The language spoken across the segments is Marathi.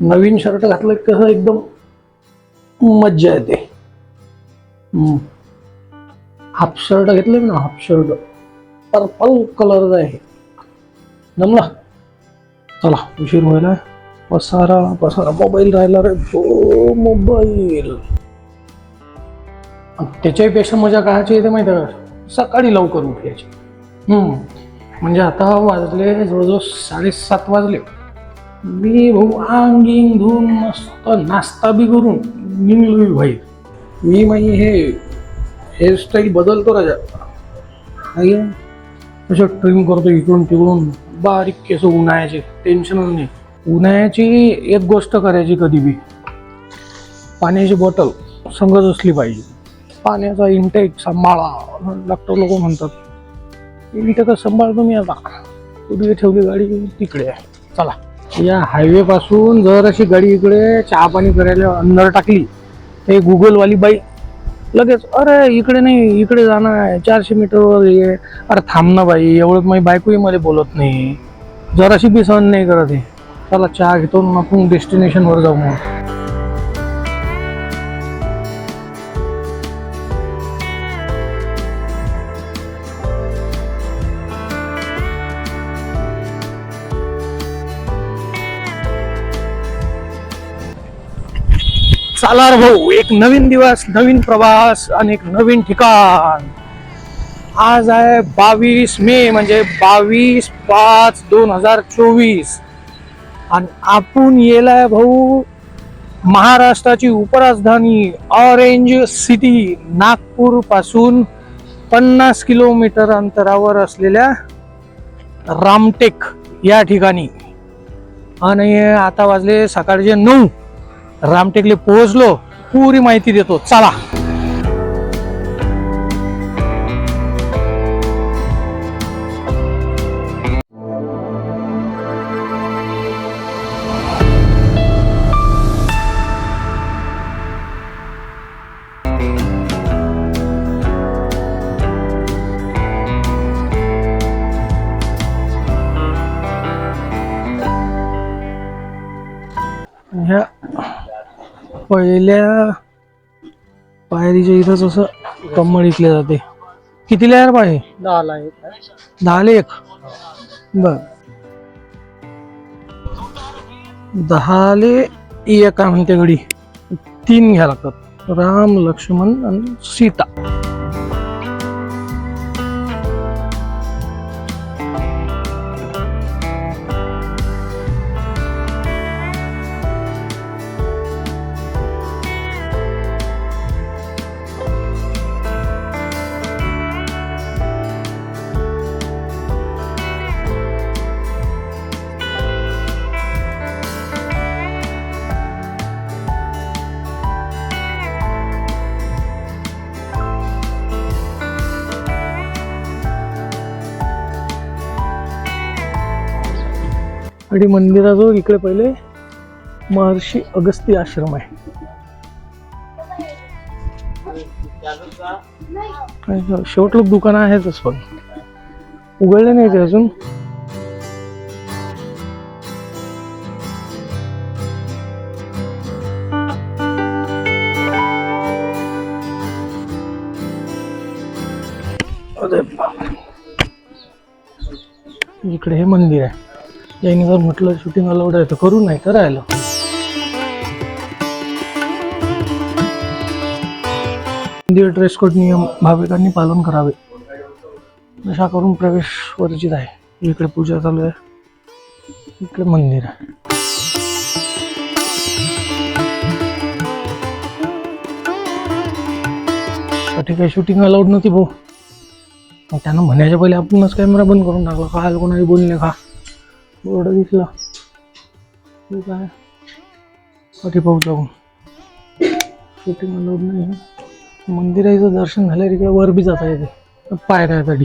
नवीन शर्ट घातलं कसं एकदम मज्जा येते. हाफ शर्ट घेतलं मी ना हाफ शर्ट. पर्पल कलरचा आहे. जमला? चला उशीर व्हायला. पसारा पसारा मोबाईल राहिला रे. हो मोबाईल त्याच्याही पेक्षा मजा कायची येते माहिती का? सकाळी लवकर उठायची. हम्म. म्हणजे आता वाजले जवळजवळ साडेसात वाजले. मी भाऊ अंगिंग धुवून मस्त नाश्ता बी करून निघलो भाई. मी माही हे हेअरस्टाईल बदलतो राजा. नाही असं ट्रिम करतो इकडून तिकडून. बारीक केस उन्हाळ्याचे टेन्शनच नाही. उन्हाळ्याची एक गोष्ट करायची कधी बी. पाण्याची बॉटल संगत असली पाहिजे. पाण्याचा इंटेक सांभाळा डॉक्टर लोक म्हणतात. इंटेक सांभाळतो मी आता. कुठे ठेवली गाडी तिकडे आहे. चला. या हायवे पासून जर अशी गाडी इकडे चहा पाणी करायला अंदर टाकली ते गुगलवाली बाई लगेच अरे इकडे नाही इकडे जाणं आहे चारशे मीटरवर ये. अरे थांब ना बाई एवढं माझी बायकोही मध्ये बोलत नाही. जराशी बी सहन नाही करत आहे चला चहा घेतो मग आपण डेस्टिनेशनवर जाऊ मग. चला भाऊ एक नवीन दिवस नवीन प्रवास आणि एक नवीन ठिकाण. आज आहे बावीस मे म्हणजे बावीस पाच दोन हजार चोवीस. आणि आपण येलाय भाऊ महाराष्ट्राची उपराजधानी ऑरेंज सिटी नागपूरपासून पन्नास किलोमीटर अंतरावर असलेल्या रामटेक या ठिकाणी. आणि आता वाजले सकाळचे नऊ. रामटेकले पोहोचलो पुरी माहिती देतो. चला. पहिल्या पायरीच्या इथंच असं कम्मळ इकले जाते. कितीला यार पाय? दहाला दहाला एक? बर. दहाले एक म्हणते गडी. तीन घ्या लागतात. राम लक्ष्मण आणि सीता. आणि मंदिराजवळ इकडे पहिले महर्षी अगस्ती आश्रम आहे. आणि शेवट लोक दुकानं आहेतच पण उघडले नाही ते अजून. याने जर म्हटलं शूटिंग अलाउड आहे तर करू नाही तर राहिलं मंदिर ड्रेस कोड नियम भाविकांनी पालन करावे. अशा करून प्रवेश वर्जित आहे. इकडे पूजा चालू आहे. इकडे मंदिर आहे. ठीक आहे शूटिंग अलाउड नव्हती भाऊ. मग त्यानं म्हणायच्या पहिले आपणच कॅमेरा बंद करून टाकला काय कोणाही बोलणे का? बोर्ड दिसला. ठीक काय? कधी पाहू जाऊन. शूटिंग अलाउड नाही मंदिराचं दर्शन झाल्यावर इकडे वर बी जाता येते. पायऱ्यासाठी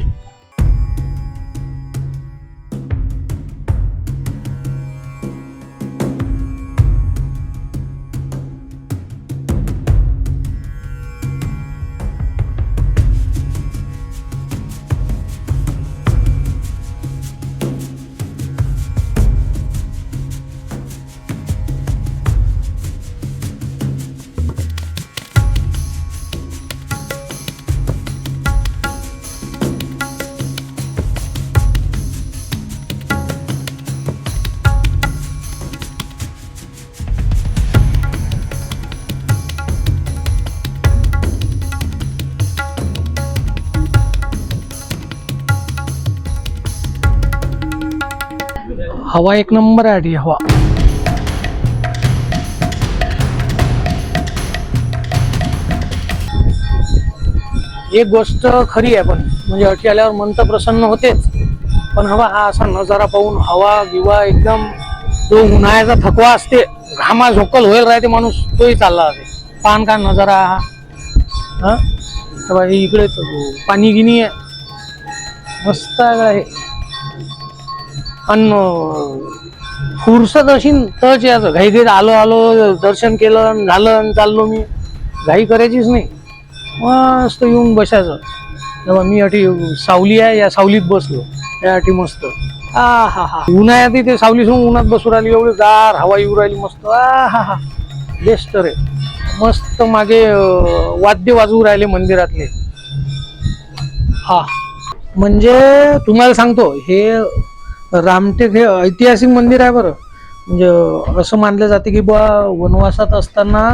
हवा एक नंबर आहे आधी हवा. एक गोष्ट खरी आहे पण म्हणजे अटी आल्यावर मन तर प्रसन्न होतेच. पण हवा हा असा नजारा पाहून हवा गिवा एकदम तो उन्हाळ्याचा थकवा असते. घामा झोकल होईल राहते माणूस तोही चालला असते पान का नजारा हा? हा? बा इकडे पाणी गिनी आहे. मस्त आहे आणि फुरसत अशी तरच यायचं घाई घाईत आलो आलो दर्शन केलं झालं आणि चाललो मी. घाई करायचीच नाही. मस्त येऊन बसायचं. तेव्हा मी अटी सावली आहे या सावलीत बसलो. या अटी मस्त. आ हा. हा उन्हाळ्यात ते सावली सोडून उन्हात बसू राहिली एवढी गार हवा येऊ राहिली मस्त. आ हा. हा बेस्ट रे. मस्त मागे वाद्य वाजवू राहिले मंदिरातले. हा. म्हणजे तुम्हाला सांगतो हे रामटेक हे ऐतिहासिक मंदिर आहे बरं. म्हणजे असं मानलं जाते की बा वनवासात असताना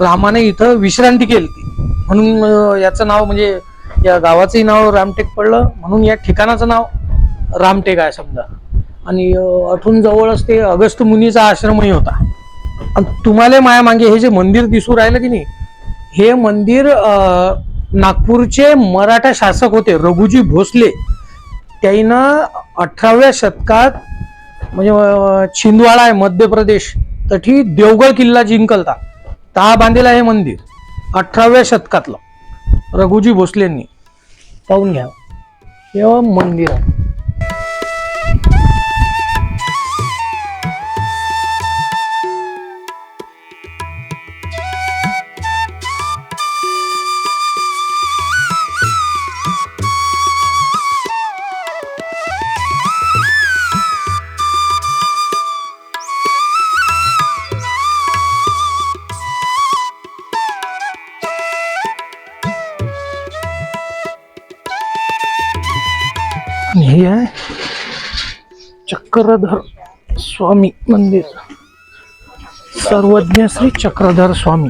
रामाने इथं विश्रांती केली म्हणून याचं नाव म्हणजे या गावाचंही नाव रामटेक पडलं. म्हणून या ठिकाणाचं नाव रामटेक आहे समजा. आणि अठून जवळच ते अगस्त मुनीचा आश्रमही होता. आणि तुम्हाला माया मागे हे जे मंदिर दिसू राहिलं की नाही हे मंदिर नागपूरचे मराठा शासक होते रघुजी भोसले. त्याईनं अठराव्या शतकात म्हणजे छिंदवाडा आहे मध्य प्रदेश तठी देवगड किल्ला जिंकलता. ता बांधलेला हे मंदिर. अठराव्या शतकातलं. रघुजी भोसलेंनी पाहून घ्या. हे मंदिर आहे. हे? आहे चक्रधर स्वामी मंदिर. सर्वज्ञ श्री चक्रधर स्वामी.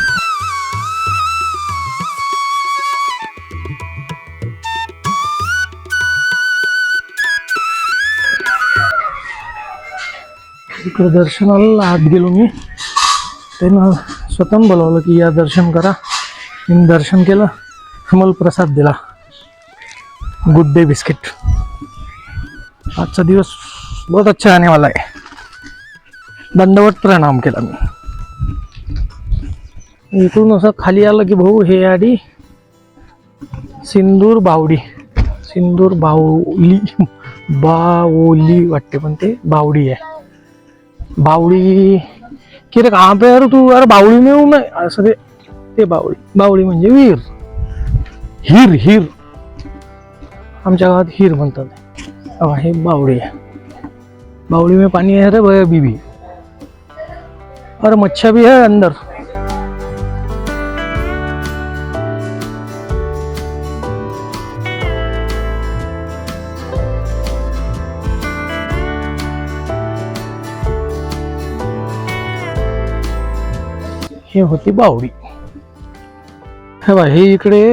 इकडे दर्शनाला आत गेलो मी. त्यानं स्वतः बोलावलं की या दर्शन करा. मी दर्शन केलं. मला प्रसाद दिला. Good Day biscuit. आजचा दिवस बहुत अच्छा आने वाला है। दंडवत प्रणाम केला मी। इकडून असं खाली आलं की भाऊ हे आडी सिंदूर बावडी सिंदूर बावली बावली वाटते पण ते बावडी आहे। बावडी की रे कहाँ पे यार तू? अरे बावडी मिळू नये असं ते ते बावडी। बावडी म्हणजे विहीर हिर हिर। आमच्या गावात हिर म्हणतात। अब हे बावड़ी बावड़ी में पानी है रे भैया अभी भी और मच्छा भी है अंदर. हे होती बावडी हे बा हे इकडे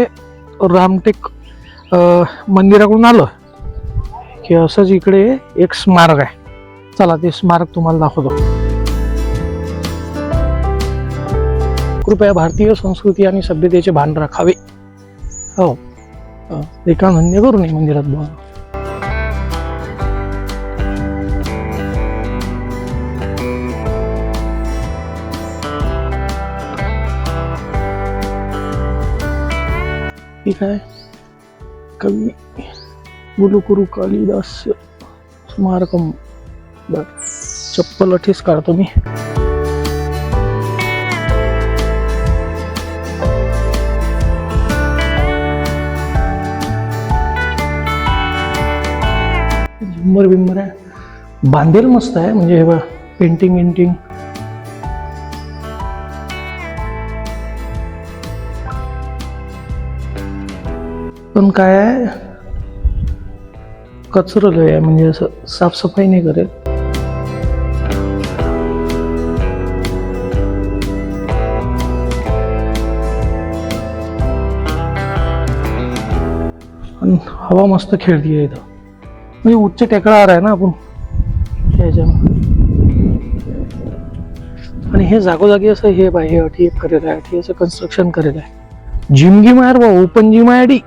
रामटेक अं, मंदिराकडून आलं. की असंच इकडे एक स्मारक आहे. चला ते स्मारक तुम्हाला दाखवतो. कृपया भारतीय संस्कृती आणि सभ्यतेचे भान राखावे. हो. एका धन्य करू नये मंदिरात बुवा ठीक आहे कवी. गुरुकुरु कालिदास स्मारकम बर चप्पल अठीच काढतो मी. झुंबर बिंबर आहे. बांधेल मस्त आहे, म्हणजे हे पेंटिंग वेंटिंग पण काय आहे? कचरं लय आहे म्हणजे असं साफसफाई नाही करेल. आणि हवा मस्त खेळतीये इथं. म्हणजे उच्च टेकडावर आहे ना आपण. ह्याच्यानं आणि हे जागोजागी असं हे बाय हे अटी एक करेल आहे अटी असं कन्स्ट्रक्शन करेल आहे. जिम गिम आहे बा ओपन जिम आहे डी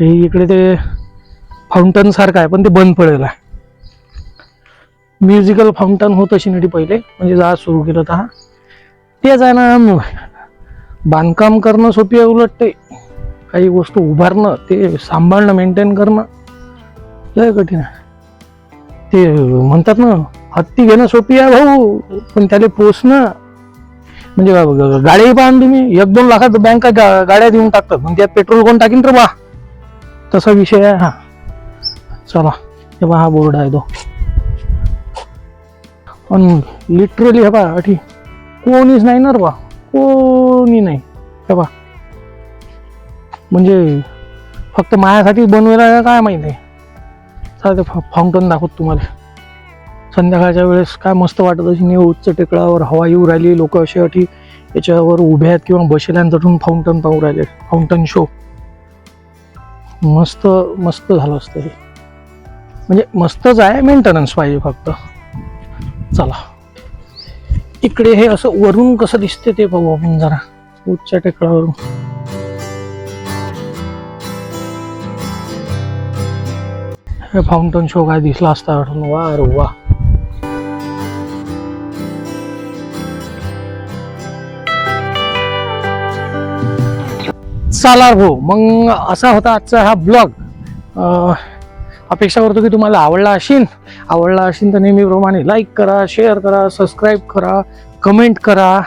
हे इकडे ते फाउंटन सारखं आहे पण ते बंद पडेल आहे. म्युझिकल फाउंटन होत अशी नटी पहिले म्हणजे जा सुरू केलं तर हा. तेच आहे ना बांधकाम करणं सोपी आहे उलट ते. काही वस्तू उभारणं ते सांभाळणं मेंटेन करणं लय कठीण आहे. ते म्हणतात ना हत्ती घेणं सोपी आहे भाऊ पण त्याला पोचणं म्हणजे गा- गाडी पाहा तुम्ही एक दोन लाखात बँका गा- गाड्या देऊन टाकतात मग त्यात पेट्रोल कोण टाकीन तर बा? तसा विषय आहे हा. चला हे बा हा बोर्ड आहे तो. पण लिटरली हे बा अठी कोणीच नाही ना बा. कोणी नाही. हे बा म्हणजे फक्त मायासाठीच बनवायला काय माहिती? आहे चला ते फाउंटन दाखवत तुम्हाला. संध्याकाळच्या वेळेस काय मस्त वाटत अशी हे उच्च टेकडावर हवा येऊ राहिली लोक असे अटी याच्यावर उभे आहेत किंवा बसल्यान चढून फाउंटन पाहू राहिले फाउंटन शो मस्त मस्त झालं असतं हे. म्हणजे मस्तच आहे मेंटेनन्स पाहिजे फक्त. चला. इकडे हे असं वरून कसं दिसते ते पाहू आपण जरा. उच्च टेकडावरून. हे फाउंटन शो काय दिसला असता वा अरे वा. चला भाऊ मग असा होता आजचा हा ब्लॉग अपेक्षा करतो की तुम्हाला आवडला असेल आवडला असेल तर नेहमीप्रमाणे लाईक करा शेअर करा सबस्क्राईब करा कमेंट करा.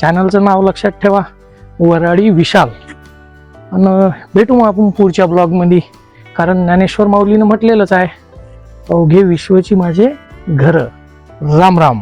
चॅनलचं नाव लक्षात ठेवा. वराडी विशाल. आणि भेटू मग आपण पुढच्या ब्लॉगमध्ये कारण ज्ञानेश्वर माऊलीनं म्हटलेलंच आहे अवघे विश्वची माझे घर. राम राम.